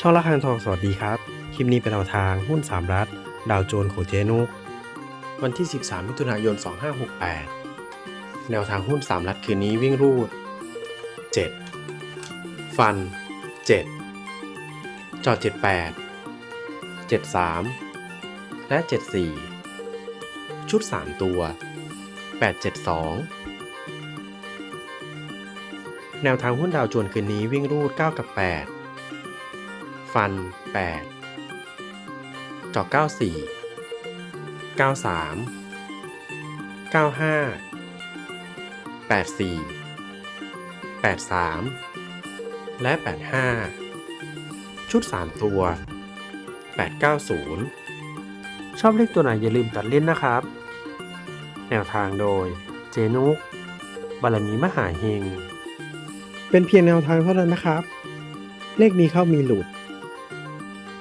ช่องละคางทองสวัสดีครับ คลิปนี้เป็นแนวทางหุ้นสามรัฐ ดาวโจนของเจนุก วันที่ 13 มิถุนายน 2568 แนวทางหุ้น 3 รัฐคืนนี้วิ่งรูด 7 ฟัน 7 จอด 78 73 และ 74 ชุด 3 ตัว 872แนวทางหุ้นดาวโจนส์คืนนี้วิ่งรูด 9 กับ 8 ฟัน 8 จอ94 93 95 84 83 และ 85 ชุด 3 ตัว 890 ชอบเลขตัวไหนอย่าลืมตัดเล่นนะครับ แนวทางโดย เจนุกบารมีมหาเฮงเป็นเพียงแนวทางเท่านั้นนะครับ เลขมีเข้ามีหลุด